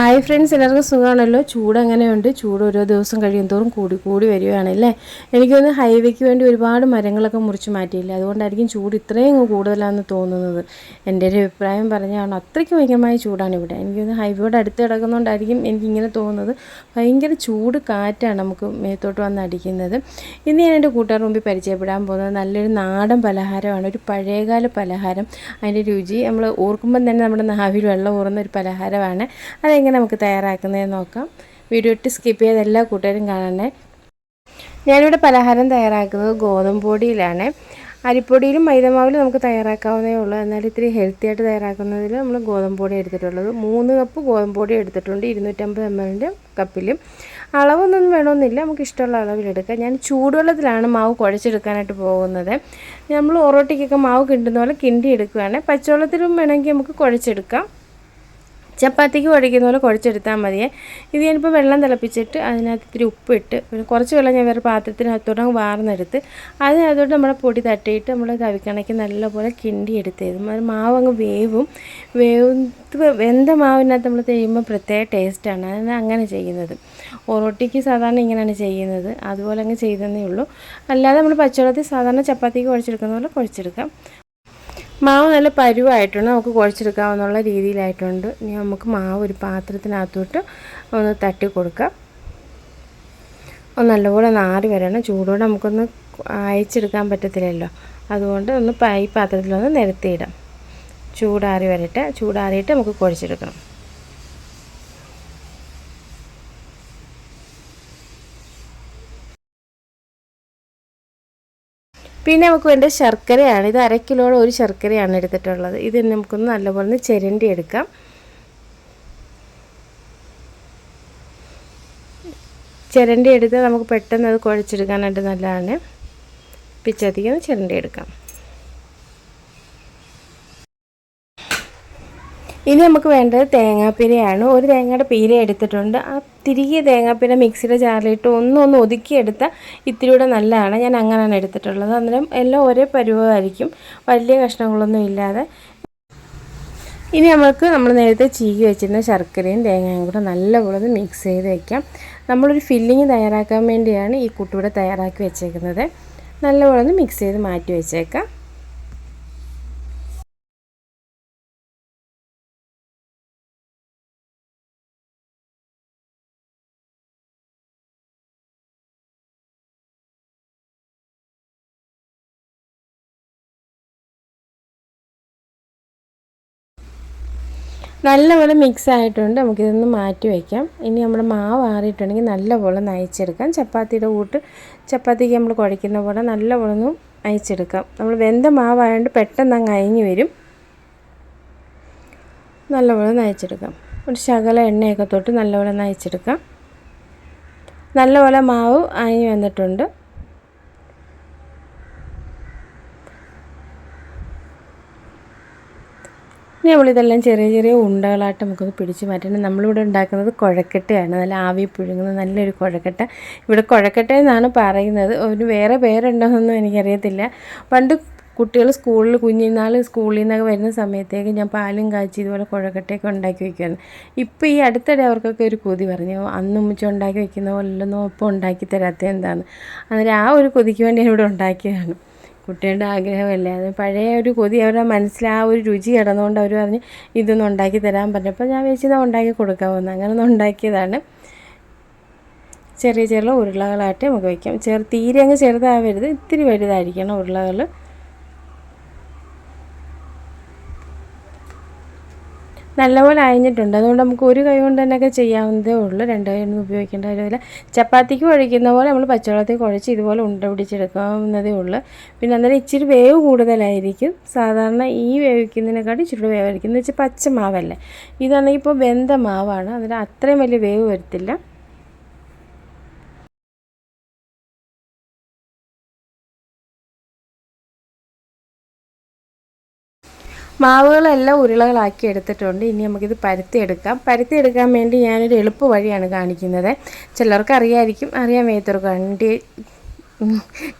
Hi friends എല്ലാവർക്കും സുഖമാണല്ലോ? ചൂട് അങ്ങനെയുണ്ട് ചൂട് ഓരോ ദിവസം കഴിയും തോറും കൂടി കൂടി വരികയാണല്ലേ? എനിക്കൊന്ന് ഹൈവേക്ക് വേണ്ടി ഒരുപാട് മരങ്ങളൊക്കെ മുറിച്ച് മാറ്റിയില്ല? അതുകൊണ്ടായിരിക്കും ചൂട് ഇത്രയും കൂടുതലാണെന്ന് തോന്നുന്നത്. എന്റെ ഒരു അഭിപ്രായം പറഞ്ഞാണ് അത്രയ്ക്ക് ഭയങ്കരമായ ചൂടാണ് ഇവിടെ. എനിക്കൊന്ന് ഹൈവേയുടെ അടുത്ത് കിടക്കുന്നതുകൊണ്ടായിരിക്കും എനിക്കിങ്ങനെ തോന്നുന്നത്. ഭയങ്കര ചൂട് കാറ്റാണ് നമുക്ക് മേത്തോട്ട് വന്ന് അടിക്കുന്നത്. ഇന്ന് ഞാൻ എന്റെ കൂട്ടുകാർ മുമ്പിൽ പരിചയപ്പെടാൻ പോകുന്നത് നല്ലൊരു നാടൻ പലഹാരമാണ്. ഒരു പഴയകാല പലഹാരം. അതിന്റെ രുചി നമ്മൾ ഓർക്കുമ്പം തന്നെ നമ്മുടെ നാവിൽ വെള്ളം ഊറുന്ന ഒരു പലഹാരമാണ്. അതെങ്ങനെ നമുക്ക് തയ്യാറാക്കുന്നതെന്ന് നോക്കാം. വീഡിയോ ഇട്ട് സ്കിപ്പ് ചെയ്ത് എല്ലാ കൂട്ടുകാരും കാണണേ. ഞാനിവിടെ പലഹാരം തയ്യാറാക്കുന്നത് ഗോതമ്പ് പൊടിയിലാണ് അരിപ്പൊടിയിലും മൈദമാവിലും നമുക്ക് തയ്യാറാക്കാവുന്നേ ഉള്ളൂ. എന്നാൽ ഇത്തിരി ഹെൽത്തി ആയിട്ട് തയ്യാറാക്കുന്നതിൽ നമ്മൾ ഗോതമ്പ് പൊടി എടുത്തിട്ടുള്ളത്. മൂന്ന് കപ്പ് ഗോതമ്പ് പൊടി എടുത്തിട്ടുണ്ട്. ഇരുന്നൂറ്റമ്പത് എം എല്ലിന്റെ കപ്പിലും അളവൊന്നും വേണമെന്നില്ല. നമുക്ക് ഇഷ്ടമുള്ള അളവിലെടുക്കാം ഞാൻ ചൂടുവെള്ളത്തിലാണ് മാവ് കുഴച്ചെടുക്കാനായിട്ട് പോകുന്നത്. നമ്മൾ ഒറോട്ടിക്കൊക്കെ മാവ് കിണ്ടുന്ന പോലെ കിണ്ടി എടുക്കുകയാണ് പച്ചവെള്ളത്തിലും വേണമെങ്കിൽ നമുക്ക് കുഴച്ചെടുക്കാം. ചപ്പാത്തിക്ക് കുഴയ്ക്കുന്ന പോലെ കുഴച്ചെടുത്താൽ മതിയേ. ഇത് ഞാനിപ്പോൾ വെള്ളം തിളപ്പിച്ചിട്ട് അതിനകത്ത് ഇത്തിരി ഉപ്പിട്ട് പിന്നെ കുറച്ച് വെള്ളം ഞാൻ വേറെ അങ്ങ് വാർന്നെടുത്ത് അതിനകത്തോട്ട് നമ്മുടെ പൊടി തട്ടിയിട്ട് നമ്മൾ കവിക്കണയ്ക്ക് നല്ലപോലെ കിണ്ടി എടുത്തേരും അത് മാവ് അങ്ങ് വേവും. വേവ് വെന്ത മാവിനകത്ത് നമ്മൾ ചെയ്യുമ്പോൾ പ്രത്യേക ടേസ്റ്റാണ്. അതിന് അങ്ങനെ ചെയ്യുന്നത്. ഓറോട്ടിക്ക് സാധാരണ ഇങ്ങനെയാണ് ചെയ്യുന്നത്. അതുപോലെ അങ്ങ് ചെയ്തതേ ഉള്ളൂ. അല്ലാതെ നമ്മൾ പച്ചവെള്ളത്തിൽ സാധാരണ ചപ്പാത്തിക്ക് കുഴച്ചെടുക്കുന്ന പോലെ കുഴച്ചെടുക്കാം. മാവ് നല്ല പരുവായിട്ടുണ്ട്. നമുക്ക് കുഴച്ചെടുക്കാവുന്നുള്ള രീതിയിലായിട്ടുണ്ട്. ഇനി നമുക്ക് മാവ് ഒരു പാത്രത്തിനകത്തോട്ട് ഒന്ന് തട്ടി കൊടുക്കാം. ഒന്ന് നല്ലപോലെ നാറി വരണം. ചൂടോടെ നമുക്കൊന്ന് അയച്ചെടുക്കാൻ പറ്റത്തില്ലല്ലോ. അതുകൊണ്ട് ഒന്ന് ഈ പാത്രത്തിലൊന്ന് നിരത്തിയിടാം. ചൂടാറി വരട്ടെ. ചൂടാറിയിട്ട് നമുക്ക് കുഴച്ചെടുക്കണം. പിന്നെ നമുക്ക് വേണ്ട ശർക്കരയാണ്. ഇത് അര കിലോയുടെ ഒരു ശർക്കരയാണ് എടുത്തിട്ടുള്ളത്. ഇത് നമുക്കൊന്ന് നല്ലപോലെ ചിരണ്ടി എടുക്കാം. ചിരണ്ടി എടുത്താൽ നമുക്ക് പെട്ടെന്ന് അത് കുഴച്ചെടുക്കാനായിട്ട് നല്ലതാണ്. പിച്ചധികം ചിരണ്ടി എടുക്കാം. ഇനി നമുക്ക് വേണ്ടത് തേങ്ങാപ്പീരയാണ്. ഒരു തേങ്ങയുടെ പീര എടുത്തിട്ടുണ്ട്. ആ തിരികെ തേങ്ങാപ്പീര മിക്സിയുടെ ജാറിലിട്ട് ഒന്നൊന്ന് ഒതുക്കിയെടുത്ത ഇത്തിരിയുടെ നല്ലതാണ്. ഞാൻ അങ്ങനെയാണ് എടുത്തിട്ടുള്ളത്. അന്നേരം എല്ലാം ഒരേ പരുവമായിരിക്കും. വലിയ കഷ്ണങ്ങളൊന്നും ഇല്ലാതെ. ഇനി നമുക്ക് നമ്മൾ നേരത്തെ ചീകി വെച്ചിരുന്ന ശർക്കരയും തേങ്ങയും കൂടെ നല്ലപോലെ മിക്സ് ചെയ്ത് വയ്ക്കാം നമ്മളൊരു ഫില്ലിങ് തയ്യാറാക്കാൻ വേണ്ടിയാണ് ഈ കുട്ടിയുടെ തയ്യാറാക്കി വെച്ചേക്കുന്നത്. നല്ലപോലെ മിക്സ് ചെയ്ത് മാറ്റി വെച്ചേക്കാം. നല്ലപോലെ മിക്സ് ആയിട്ടുണ്ട്. നമുക്കിതൊന്ന് മാറ്റി വയ്ക്കാം ഇനി നമ്മുടെ മാവ് ആറിയിട്ടുണ്ടെങ്കിൽ നല്ലപോലെ നയിച്ചെടുക്കാം. ചപ്പാത്തിയുടെ കൂട്ട് ചപ്പാത്തിക്ക് നമ്മൾ കുഴയ്ക്കുന്ന പോലെ നല്ലപോലെ ഒന്ന് അയച്ചെടുക്കാം. നമ്മൾ വെന്ത മാവായതുകൊണ്ട് പെട്ടെന്ന് അങ്ങ് അയഞ്ഞു വരും. നല്ലപോലെ നയിച്ചെടുക്കാം. ഒരു ശകല എണ്ണയൊക്കെ തൊട്ട് നല്ലപോലെ നയിച്ചെടുക്കാം. നല്ലപോലെ മാവ് അയഞ്ഞു വന്നിട്ടുണ്ട്. ഇനി നമ്മളിതെല്ലാം ചെറിയ ചെറിയ ഉണ്ടകളായിട്ട് നമുക്കൊന്ന് പിടിച്ച് മാറ്റണം. നമ്മളിവിടെ ഉണ്ടാക്കുന്നത് കുഴക്കട്ടയാണ്. നല്ല ആവി പുഴുങ്ങുന്ന നല്ലൊരു കുഴക്കട്ട. ഇവിടെ കുഴക്കട്ട എന്നാണ് പറയുന്നത്. ഒരു വേറെ പേരുണ്ടോയെന്നൊന്നും എനിക്കറിയത്തില്ല. പണ്ട് കുട്ടികൾ സ്കൂളിൽ കുഞ്ഞിനാൾ സ്കൂളിൽ നിന്നൊക്കെ വരുന്ന സമയത്തേക്ക് ഞാൻ പാലും കാച്ചി ഇതുപോലെ കുഴക്കട്ടയൊക്കെ ഉണ്ടാക്കി വയ്ക്കുമായിരുന്നു ഇപ്പോൾ ഈ അടുത്തിടെ അവർക്കൊക്കെ ഒരു കൊതി പറഞ്ഞു. അന്ന് ഉമ്മിച്ച് ഉണ്ടാക്കി വയ്ക്കുന്ന പോലൊന്നും ഇപ്പോൾ ഉണ്ടാക്കി തരാത്ത എന്താണ്? അന്നേരം ആ ഒരു കൊതിക്ക് വേണ്ടി ഇവിടെ ഉണ്ടാക്കിയതാണ്. കുട്ടികളുടെ ആഗ്രഹമല്ലേ? അത് പഴയ ഒരു കൊതി അവരുടെ മനസ്സിൽ ആ ഒരു രുചി കിടന്നുകൊണ്ട് അവർ പറഞ്ഞ് ഇതൊന്നും ഉണ്ടാക്കി തരാൻ പറഞ്ഞപ്പോൾ ഞാൻ വെച്ചത് ഉണ്ടാക്കി കൊടുക്കാമെന്ന് അങ്ങനെ ഒന്ന് ഉണ്ടാക്കിയതാണ്. ചെറിയ ചെറിയ ഉരുളകളായിട്ട് നമുക്ക് വയ്ക്കാം ചെറു തീരെ അങ്ങ് ചെറുതാവരുത്. ഇത്തിരി വലുതായിരിക്കണം ഉരുളകൾ നല്ലപോലെ അയഞ്ഞിട്ടുണ്ട്. അതുകൊണ്ട് നമുക്ക് ഒരു കൈ കൊണ്ട് തന്നെയൊക്കെ ചെയ്യാവുന്നതേ ഉള്ളൂ. രണ്ട് കൈ ഒന്നും ഉപയോഗിക്കേണ്ട കാര്യമില്ല. ചപ്പാത്തിക്ക് കുഴയ്ക്കുന്ന പോലെ നമ്മൾ പച്ചവെള്ളത്തിൽ കുഴച്ച് ഇതുപോലെ ഉണ്ട പിടിച്ചെടുക്കാവുന്നതേ ഉള്ളൂ. പിന്നെ അന്നേരം ഇച്ചിരി വേവ് കൂടുതലായിരിക്കും. സാധാരണ ഈ വേവിക്കുന്നതിനെക്കാട്ടി ഇച്ചിരി വേവായിരിക്കും. എന്ന് വെച്ചാൽ പച്ച മാവല്ലേ ഇതാണെങ്കിൽ ഇപ്പോൾ വെന്ത മാവാണ്. അതിന് അത്രയും വലിയ വേവ് വരത്തില്ല. മാവുകളെല്ലാം ഉരുളകളാക്കി എടുത്തിട്ടുണ്ട്. ഇനി നമുക്കിത് പരത്തിയെടുക്കാം. പരത്തിയെടുക്കാൻ വേണ്ടി ഞാനൊരു എളുപ്പ വഴിയാണ് കാണിക്കുന്നത്. ചിലർക്ക് അറിയായിരിക്കും. അറിയാൻ വയ്യാത്തവർക്ക് വണ്ടി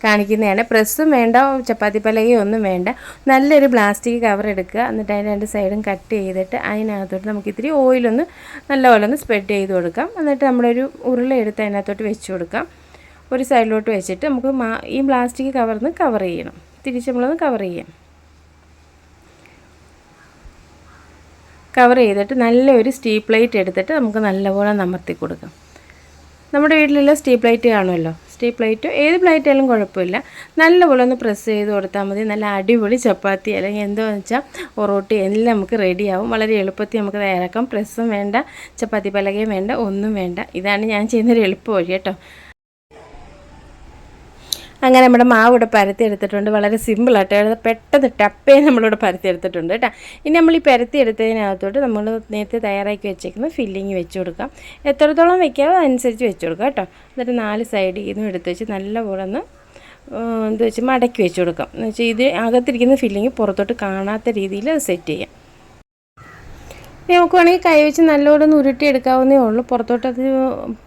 കാണിക്കുന്നതാണ്. പ്രസ്സും വേണ്ട ചപ്പാത്തി പലകയും ഒന്നും വേണ്ട. നല്ലൊരു പ്ലാസ്റ്റിക് കവർ എടുക്കുക. എന്നിട്ട് അതിന്റെ രണ്ട് സൈഡും കട്ട് ചെയ്തിട്ട് അതിനകത്തോട്ട് നമുക്ക് ഇത്തിരി ഓയിലൊന്ന് നല്ലപോലെ ഒന്ന് സ്പ്രെഡ് ചെയ്ത് കൊടുക്കാം. എന്നിട്ട് നമ്മളൊരു ഉരുള എടുത്ത് അതിനകത്തോട്ട് വെച്ച് കൊടുക്കാം. ഒരു സൈഡിലോട്ട് വെച്ചിട്ട് നമുക്ക് ഈ പ്ലാസ്റ്റിക് കവറിന്ന് കവർ ചെയ്യണം. തിരിച്ച് നമ്മളൊന്ന് കവർ ചെയ്യാം. കവർ ചെയ്തിട്ട് നല്ലൊരു സ്റ്റീപ്പ് പ്ലേറ്റ് എടുത്തിട്ട് നമുക്ക് നല്ലപോലെ നമർത്തി കൊടുക്കാം. നമ്മുടെ വീട്ടിലുള്ള സ്റ്റീ പ്ലേറ്റ് കാണുമല്ലോ? സ്റ്റീ പ്ലേറ്റ് ഏത് പ്ലേറ്റ് കുഴപ്പമില്ല. നല്ലപോലെ ഒന്ന് പ്രസ് ചെയ്ത് കൊടുത്താൽ മതി. നല്ല അടിപൊളി ചപ്പാത്തി അല്ലെങ്കിൽ എന്താണെന്ന് വെച്ചാൽ ഒറോട്ടി എല്ലാം നമുക്ക് റെഡിയാവും വളരെ എളുപ്പത്തിൽ നമുക്ക് തയ്യാറാക്കാം. പ്രസ്സും വേണ്ട ചപ്പാത്തി പലകയും വേണ്ട ഒന്നും വേണ്ട. ഇതാണ് ഞാൻ ചെയ്യുന്നൊരു എളുപ്പ വഴി കേട്ടോ. അങ്ങനെ നമ്മുടെ മാവ് ഇവിടെ പരത്തി എടുത്തിട്ടുണ്ട് വളരെ സിമ്പിളായിട്ട് പെട്ടെന്ന് ടപ്പേ നമ്മളിവിടെ പരത്തി എടുത്തിട്ടുണ്ട് കേട്ടോ. ഇനി നമ്മൾ ഈ പരത്തി എടുത്തതിനകത്തോട്ട് നമ്മൾ നേരത്തെ തയ്യാറാക്കി വെച്ചേക്കുന്ന ഫില്ലിങ് വെച്ച് കൊടുക്കാം. എത്രത്തോളം വെക്കാമോ അതനുസരിച്ച് വെച്ച് കൊടുക്കാം കേട്ടോ. എന്നിട്ട് നാല് സൈഡിൽ നിന്നും എടുത്ത് വെച്ച് നല്ലപോലെ ഒന്ന് എന്താ വെച്ചാൽ മടക്കി വെച്ച് കൊടുക്കാം. എന്ന് വെച്ചാൽ ഇത് അകത്തിരിക്കുന്ന ഫില്ലിങ് പുറത്തോട്ട് കാണാത്ത രീതിയിൽ അത് സെറ്റ് ചെയ്യാം. വേണമെങ്കിൽ കൈ വെച്ച് നല്ലോണം ഒന്ന് ഉരുട്ടിയെടുക്കാവുന്നേ ഉള്ളൂ. പുറത്തോട്ട് അത്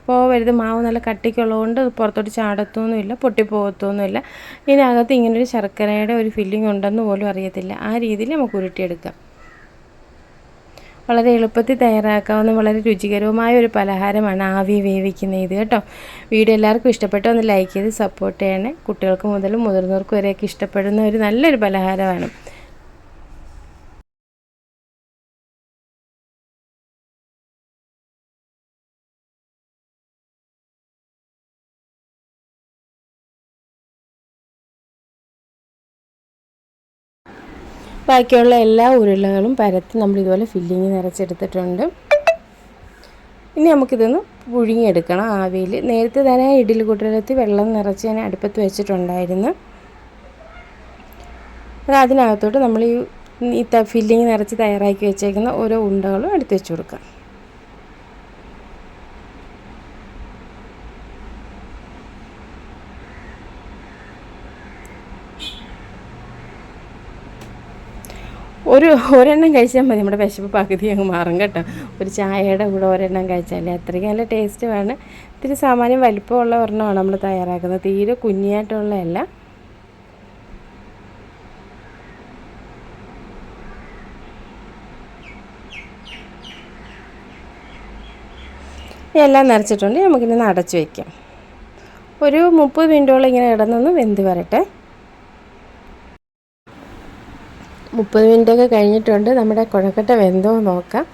പോവരുത്. മാവ് നല്ല കട്ടിക്കുള്ളതുകൊണ്ട് പുറത്തോട്ട് ചാടത്തൊന്നുമില്ല പൊട്ടിപ്പോകത്തൊന്നുമില്ല. ഇതിനകത്ത് ഇങ്ങനൊരു ശർക്കരയുടെ ഒരു ഫില്ലിംഗ് ഉണ്ടെന്ന് പോലും അറിയത്തില്ല. ആ രീതിയിൽ നമുക്ക് ഉരുട്ടിയെടുക്കാം. വളരെ എളുപ്പത്തിൽ തയ്യാറാക്കാവുന്ന വളരെ രുചികരവുമായ ഒരു പലഹാരമാണ് ആവി വേവിക്കുന്ന ഇത് കേട്ടോ. വീഡിയോ എല്ലാവർക്കും ഇഷ്ടപ്പെട്ടോ ഒന്ന് ലൈക്ക് ചെയ്ത് സപ്പോർട്ട് ചെയ്യണേ. കുട്ടികൾക്ക് മുതലും മുതിർന്നവർക്ക് വരെയൊക്കെ ഇഷ്ടപ്പെടുന്ന ഒരു നല്ലൊരു പലഹാരമാണ്. ബാക്കിയുള്ള എല്ലാ ഉരുളകളും പരത്തി നമ്മൾ ഇതുപോലെ ഫില്ലിങ് നിറച്ചെടുത്തിട്ടുണ്ട്. ഇനി നമുക്കിതൊന്ന് പുഴുങ്ങിയെടുക്കണം ആവിയിൽ. നേരത്തെ തന്നെ ഇഡ്ഡലി കുട്ടലത്തിൽ വെള്ളം നിറച്ച് ഞാൻ അടുപ്പത്ത് വെച്ചിട്ടുണ്ടായിരുന്നു. അത് അതിനകത്തോട്ട് നമ്മൾ ഈ ഫില്ലിങ് നിറച്ച് തയ്യാറാക്കി വെച്ചേക്കുന്ന ഓരോ ഉണ്ടകളും എടുത്ത് വെച്ച് കൊടുക്കാം. ഒരു ഒരെണ്ണം കഴിച്ചാൽ മതി. നമ്മുടെ വിശപ്പ് പകുതി അങ്ങ് മാറും കേട്ടോ. ഒരു ചായയുടെ കൂടെ ഒരെണ്ണം കഴിച്ചാൽ അത്രയ്ക്ക് നല്ല ടേസ്റ്റ് വേണം. ഇത്തിരി സാമാന്യം വലിപ്പമുള്ള ഒരെണ്ണമാണ് നമ്മൾ തയ്യാറാക്കുന്നത്. തീരെ കുഞ്ഞായിട്ടുള്ളതല്ല. എല്ലാം നിറച്ചിട്ടുണ്ട്. നമുക്കിനി അടച്ചു വയ്ക്കാം ഒരു മുപ്പത് മിനിറ്റോളം ഇങ്ങനെ കിടന്നൊന്ന് വെന്ത് വരട്ടെ. മുപ്പത് മിനിറ്റൊക്കെ കഴിഞ്ഞിട്ടുണ്ട്. നമ്മുടെ കുഴക്കട്ട വെന്തോ നോക്കാം.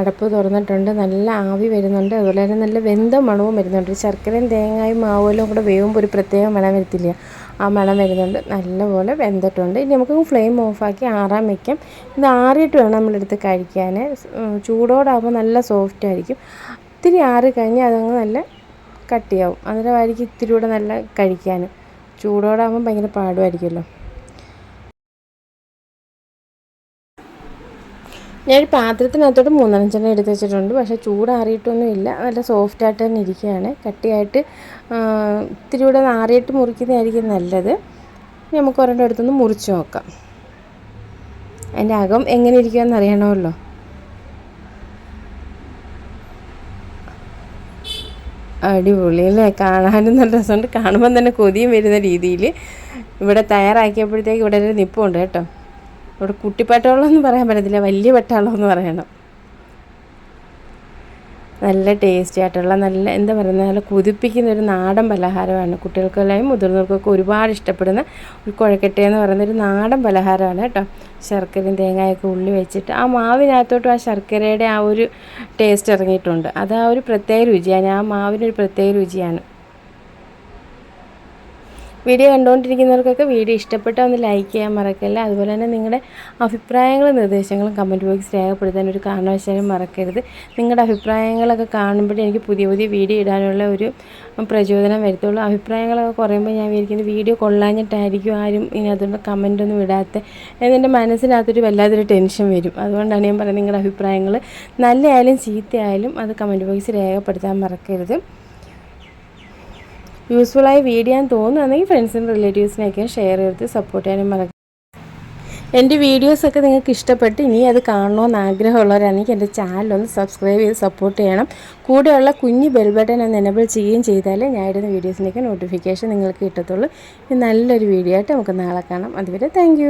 അടപ്പ് തുറന്നിട്ടുണ്ട്. നല്ല ആവി വരുന്നുണ്ട്. അതുപോലെ തന്നെ നല്ല വെന്ത മണവും വരുന്നുണ്ട്. ശർക്കരയും തേങ്ങയും മാവുമെല്ലാം കൂടെ വേവുമ്പോൾ ഒരു പ്രത്യേക മണം വരത്തില്ല. ആ മണം വരുന്നുണ്ട്. നല്ലപോലെ വെന്തിട്ടുണ്ട്. ഇനി നമുക്ക് ഫ്ലെയിം ഓഫാക്കി ആറാൻ വയ്ക്കാം ഇത് ആറിയിട്ട് വേണം നമ്മളെടുത്ത് കഴിക്കാൻ. ചൂടോടാകുമ്പോൾ നല്ല സോഫ്റ്റ് ആയിരിക്കും. ഇത്തിരി ആറി കഴിഞ്ഞാൽ അതങ്ങ് നല്ല കട്ടിയാവും. അന്നേരമായിരിക്കും ഇത്തിരി കൂടെ നല്ല കഴിക്കാനും ചൂടോടാകുമ്പോൾ ഭയങ്കര പാടുമായിരിക്കുമല്ലോ. ഞാനൊരു പാത്രത്തിനകത്തോട്ട് മൂന്നഞ്ചെണ്ണം എടുത്ത് വെച്ചിട്ടുണ്ട്. പക്ഷേ ചൂടാറിയിട്ടൊന്നും ഇല്ല നല്ല സോഫ്റ്റ് ആയിട്ട് തന്നെ ഇരിക്കുകയാണ്. കട്ടിയായിട്ട് ഇത്തിരി കൂടെ ആറിയിട്ട് മുറിക്കുന്നതായിരിക്കും നല്ലത്. നമുക്ക് ഒരെണ്ണം എടുത്തൊന്ന് മുറിച്ച് നോക്കാം. അതിന്റെ അകം എങ്ങനെ ഇരിക്കുമെന്ന് അറിയണമല്ലോ. അടിപൊളി അല്ലേ? കാണാനും നല്ല രസമുണ്ട്. കാണുമ്പം തന്നെ കൊതിയും വരുന്ന രീതിയിൽ. ഇവിടെ തയ്യാറാക്കിയപ്പോഴത്തേക്ക് ഇവിടെ ഒരു നിപ്പുണ്ട് കേട്ടോ. ഇവിടെ കുട്ടിപ്പട്ടാളം എന്ന് പറയാൻ പറ്റത്തില്ല. വലിയ പട്ടാളം എന്ന് പറയണം. നല്ല ടേസ്റ്റി ആയിട്ടുള്ള നല്ല എന്താ പറയുക നല്ല കുതിപ്പിക്കുന്ന ഒരു നാടൻ പലഹാരമാണ്. കുട്ടികൾക്കെല്ലാം മുതിർന്നവർക്കൊക്കെ ഒരുപാട് ഇഷ്ടപ്പെടുന്ന ഒരു കുഴക്കട്ടയെന്ന് പറയുന്ന ഒരു നാടൻ പലഹാരമാണ് കേട്ടോ. ശർക്കരയും തേങ്ങയൊക്കെ ഉള്ളി വെച്ചിട്ട് ആ മാവിനകത്തോട്ടും ആ ശർക്കരയുടെ ആ ഒരു ടേസ്റ്റ് ഇറങ്ങിയിട്ടുണ്ട്. അത് ആ ഒരു പ്രത്യേക രുചിയാണ്. ആ മാവിനൊരു പ്രത്യേക രുചിയാണ്. വീഡിയോ കണ്ടുകൊണ്ടിരിക്കുന്നവർക്കൊക്കെ വീഡിയോ ഇഷ്ടപ്പെട്ടാൽ ഒന്ന് ലൈക്ക് ചെയ്യാൻ മറക്കല്ല? അതുപോലെ തന്നെ നിങ്ങളുടെ അഭിപ്രായങ്ങളും നിർദ്ദേശങ്ങളും കമന്റ് ബോക്സിൽ രേഖപ്പെടുത്താൻ ഒരു കാരണവശാലും മറക്കരുത്. നിങ്ങളുടെ അഭിപ്രായങ്ങളൊക്കെ കാണുമ്പോഴേ എനിക്ക് പുതിയ പുതിയ വീഡിയോ ഇടാനുള്ള ഒരു പ്രചോദനം വരത്തുള്ളൂ. അഭിപ്രായങ്ങളൊക്കെ കുറയുമ്പോൾ ഞാൻ വിചാരിക്കുന്നത് വീഡിയോ കൊള്ളാഞ്ഞിട്ടായിരിക്കും ആരും ഇനി അതുകൊണ്ട് കമന്റൊന്നും ഇടാത്ത എന്നെന്റെ മനസ്സിനകത്തൊരു വല്ലാത്തൊരു ടെൻഷൻ വരും. അതുകൊണ്ടാണ് ഞാൻ പറയുന്നത് നിങ്ങളുടെ അഭിപ്രായങ്ങൾ നല്ലയായാലും ചീത്തയായാലും അത് കമന്റ് ബോക്സിൽ രേഖപ്പെടുത്താൻ മറക്കരുത്. യൂസ്ഫുള്ളായ വീഡിയോ ഞാൻ തോന്നുകയാണെങ്കിൽ ഫ്രണ്ട്സിനും റിലേറ്റീവ്സിനെയൊക്കെ ഷെയർ ചെയ്ത് സപ്പോർട്ട് ചെയ്യാനും മറക്കും എന്റെ വീഡിയോസൊക്കെ നിങ്ങൾക്ക് ഇഷ്ടപ്പെട്ട് ഇനി അത് കാണണമെന്ന് ആഗ്രഹമുള്ളവരാണെങ്കിൽ എന്റെ ചാനലൊന്ന് സബ്സ്ക്രൈബ് ചെയ്ത് സപ്പോർട്ട് ചെയ്യണം. കൂടെയുള്ള കുഞ്ഞ് ബെൽ ബട്ടൺ ഒന്ന് എനബിൾ ചെയ്യുകയും ചെയ്താൽ ഞാൻ ഇടുന്ന വീഡിയോസിന്റെയൊക്കെ നോട്ടിഫിക്കേഷൻ നിങ്ങൾക്ക് കിട്ടത്തുള്ളൂ. നല്ലൊരു വീഡിയോ ആയിട്ട് നമുക്ക് നാളെ കാണാം. അതുവരെ താങ്ക്